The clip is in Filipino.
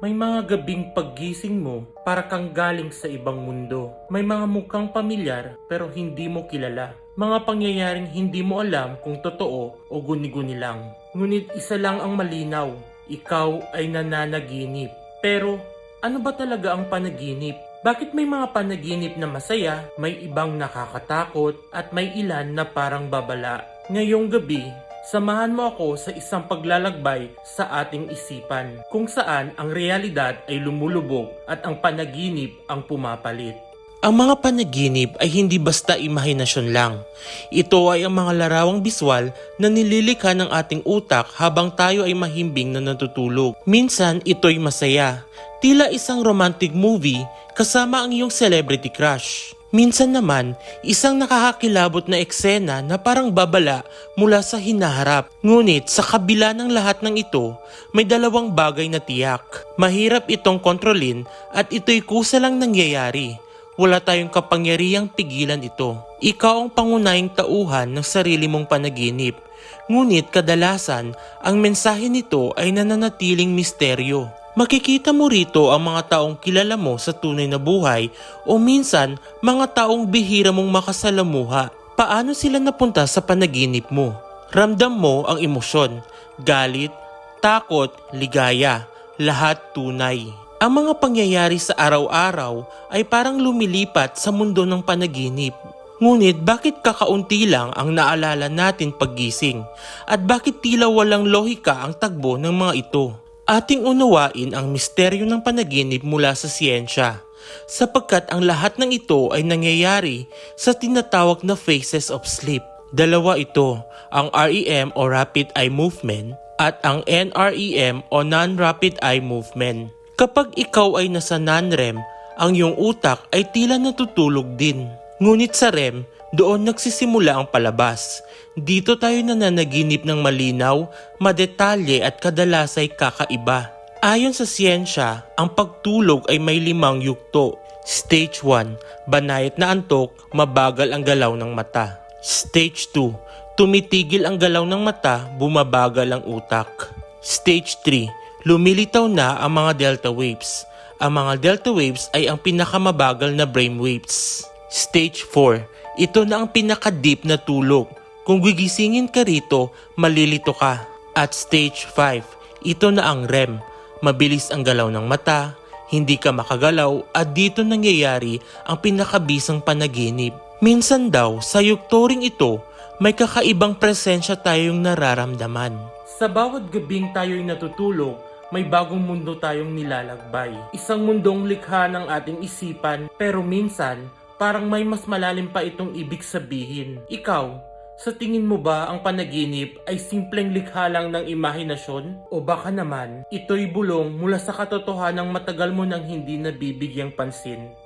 May mga gabing paggising mo para kang galing sa ibang mundo. May mga mukhang pamilyar pero hindi mo kilala. Mga pangyayaring hindi mo alam kung totoo o guni-guni lang. Ngunit isa lang ang malinaw, ikaw ay nananaginip. Pero ano ba talaga ang panaginip? Bakit may mga panaginip na masaya, may ibang nakakatakot, at may ilan na parang babala? Ngayong gabi, samahan mo ako sa isang paglalakbay sa ating isipan, kung saan ang realidad ay lumulubog at ang panaginip ang pumapalit. Ang mga panaginip ay hindi basta imahinasyon lang. Ito ay ang mga larawang biswal na nililikha ng ating utak habang tayo ay mahimbing na natutulog. Minsan ito'y masaya, tila isang romantic movie kasama ang iyong celebrity crush. Minsan naman, isang nakakakilabot na eksena na parang babala mula sa hinaharap. Ngunit sa kabila ng lahat ng ito, may dalawang bagay na tiyak. Mahirap itong kontrolin at ito'y kusa lang nangyayari. Wala tayong kapangyarihang pigilan ito. Ikaw ang pangunahing tauhan ng sarili mong panaginip. Ngunit kadalasan, ang mensahe nito ay nananatiling misteryo. Makikita mo rito ang mga taong kilala mo sa tunay na buhay o minsan mga taong bihira mong makasalamuha. Paano sila napunta sa panaginip mo? Ramdam mo ang emosyon, galit, takot, ligaya, lahat tunay. Ang mga pangyayari sa araw-araw ay parang lumilipat sa mundo ng panaginip. Ngunit bakit kakaunti lang ang naalala natin paggising? At bakit tila walang lohika ang tagbo ng mga ito? Ating unawain ang misteryo ng panaginip mula sa siyensya sapagkat ang lahat ng ito ay nangyayari sa tinatawag na phases of sleep. Dalawa ito, ang REM o Rapid Eye Movement at ang NREM o Non-Rapid Eye Movement. Kapag ikaw ay nasa non-REM, ang iyong utak ay tila natutulog din. Ngunit sa REM, doon nagsisimula ang palabas. Dito tayo nananaginip ng malinaw, madetalye at kadalas ay kakaiba. Ayon sa siyensya, ang pagtulog ay may limang yugto. Stage 1, banayat na antok, mabagal ang galaw ng mata. Stage 2, tumitigil ang galaw ng mata, bumabagal ang utak. Stage 3, lumilitaw na ang mga delta waves. Ang mga delta waves ay ang pinakamabagal na brain waves. Stage 4, ito na ang pinaka-deep na tulog. Kung gigisingin ka rito, malilito ka. At stage 5, ito na ang REM. Mabilis ang galaw ng mata, hindi ka makagalaw at dito nangyayari ang pinakabisang panaginip. Minsan daw, sa yugtoring ito, may kakaibang presensya tayong nararamdaman. Sa bawat gabing tayo'y natutulog, may bagong mundo tayong nilalakbay. Isang mundong likha ng ating isipan, pero minsan, parang may mas malalim pa itong ibig sabihin. Ikaw, sa tingin mo ba ang panaginip ay simpleng likha lang ng imahinasyon? O baka naman, ito'y bulong mula sa katotohanang matagal mo nang hindi nabibigyang pansin?